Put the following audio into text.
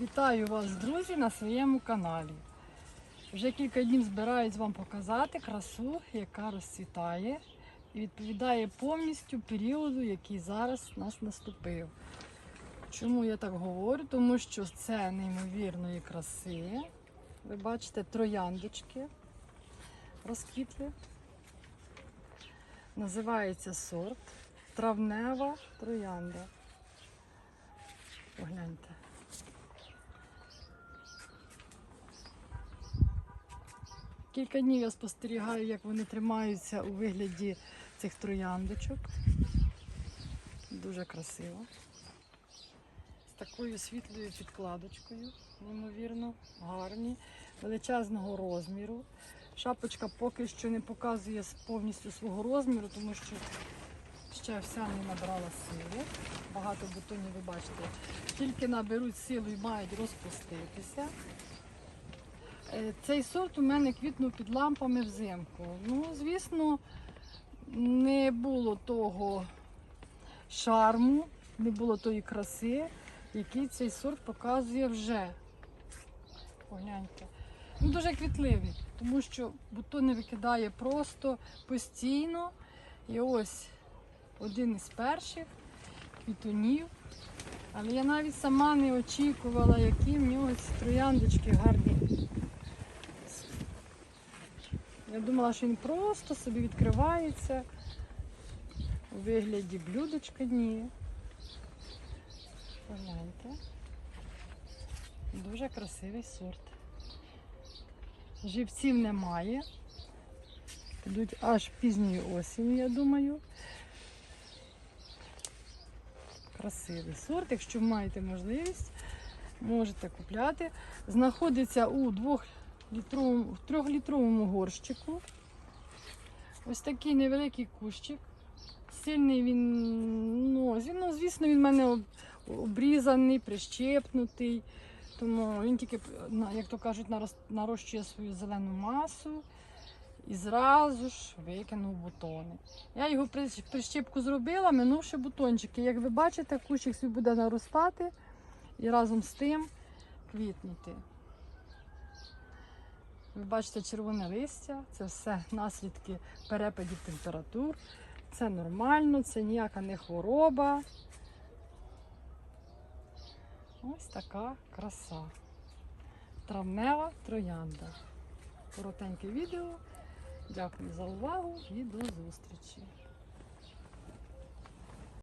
Вітаю вас, друзі, на своєму каналі. Вже кілька днів збираюсь вам показати красу, яка розцвітає і відповідає повністю періоду, який зараз у нас наступив. Чому я так говорю? Тому що це неймовірної краси. Ви бачите трояндочки розквітли. Називається сорт травнева троянда. Погляньте. Кілька днів я спостерігаю, як вони тримаються у вигляді цих трояндочок. Дуже красиво. З такою світлою підкладочкою, неймовірно, гарні, величезного розміру. Шапочка поки що не показує повністю свого розміру, тому що ще вся не набрала сили. Багато бутонів, ви бачите, тільки наберуть силу і мають розпуститися. Е, Цей сорт у мене квітнув під лампами взимку. Ну, звісно, не було того шарму, не було тої краси, який цей сорт показує вже. Погляньте. Ну, дуже квітливий, тому що бутони викидає просто постійно. І ось один із перших квітунів. Але я навіть сама не очікувала, які в нього ці трояндочки гарні. Я думала, що він просто собі відкривається у вигляді блюдечка. Ні. Погляньте. Дуже красивий сорт. Живців немає. Підуть аж пізньої осінь, я думаю. Красивий сорт. Якщо маєте можливість, можете купляти. Знаходиться у двох в трьохлітровому горщику. Ось такий невеликий кущик. Сильний він, ну, ну звісно, він в мене обрізаний, прищепнутий. Тому він тільки, як то кажуть, нарощує свою зелену масу і зразу ж викинув бутони. Я його прищ- прищепку зробила, минувши бутончики. Як ви бачите, кущик свій буде наростати і разом з тим квітнути. Ви бачите червоне листя, це все наслідки перепадів температур. Це нормально, це ніяка не хвороба. Ось така краса. Травнева троянда. Коротеньке відео. Дякую за увагу і до зустрічі.